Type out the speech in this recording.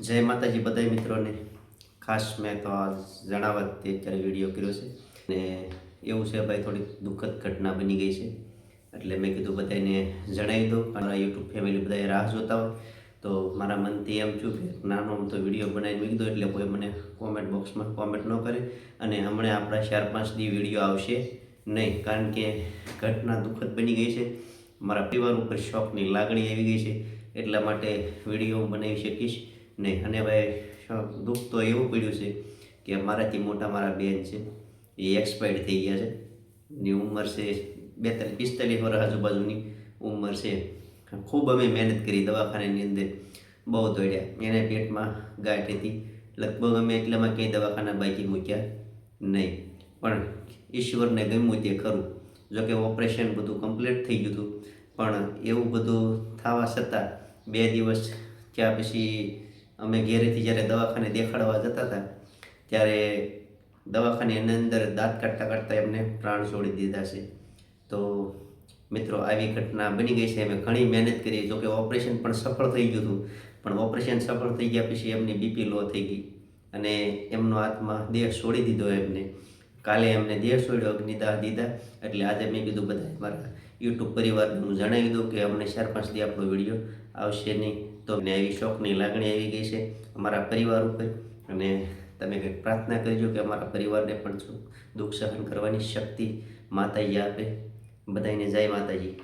જય માતાજી બધા મિત્રોને. ખાસ મેં તો આ જણાવવા તે અત્યારે વીડિયો કર્યો છે. ને એવું છે ભાઈ, થોડીક દુઃખદ ઘટના બની ગઈ છે. એટલે મેં કીધું બધાને જણાવી દો મારા યુટ્યુબ ફેમિલી બધાએ રાહ જોતા હોય તો મારા મનથી એમ છું કે નાનો તો વીડિયો બનાવી મૂકી દો એટલે કોઈ મને કોમેન્ટ બોક્સમાં કોમેન્ટ ન કરે. અને હમણાં આપણા ચાર પાંચ દી વીડિયો આવશે નહીં, કારણ કે ઘટના દુઃખદ બની ગઈ છે. મારા પરિવાર ઉપર શોખની લાગણી આવી ગઈ છે. એટલા માટે વીડિયો બનાવી શકીશ. નહીં. અને ભાઈ દુઃખ તો એવું પડ્યું છે કે મારાથી મોટા મારા બેન છે, એ એક્સપાયર્ડ થઈ ગયા છે. ની ઉંમર છે બેતાલીસ પિસ્તાલીસ વર્ષ આજુબાજુની ઉંમર છે. ખૂબ અમે મહેનત કરી દવાખાનાની અંદર બહુ દોડ્યા. એને પેટમાં ગાંઠ હતી. લગભગ અમે એટલામાં ક્યાંય દવાખાના બાકી મૂક્યા નહીં. પણ ઈશ્વરને ગમ્યું તે ખરું. જોકે ઓપરેશન બધું કમ્પ્લીટ થઈ ગયું હતું. પણ એવું બધું થવા છતાં બે દિવસ ત્યાં પછી અમે ઘેરેથી જ્યારે દવાખાને દેખાડવા જતા હતા, ત્યારે દવાખાની અંદર દાંત કાઢતા કાઢતા એમને પ્રાણ છોડી દીધા છે. તો મિત્રો, આવી ઘટના બની ગઈ છે. અમે ઘણી મહેનત કરી. જોકે ઓપરેશન પણ સફળ થઈ ગયું હતું. પણ ઓપરેશન સફળ થઈ ગયા પછી એમની બીપી લો થઈ ગઈ અને એમનો આત્મા દેહ છોડી દીધો એમને. કાલે એમને દેહ છોડ્યો, અગ્નિદાહ દીધા. એટલે આજે મેં કીધું બધા મારા યુટ્યુબ પરિવારને હું જણાવી દઉં કે અમને ચાર પાંચ દી આપણો વીડિયો આવશે નહીં. તો મને આવી શોખની લાગણી આવી ગઈ છે અમારા પરિવાર ઉપર. અને તમે કંઈક પ્રાર્થના કરજો કે અમારા પરિવારને પણ દુઃખ સહન કરવાની શક્તિ માતાજી આપે. બધાને જય માતાજી.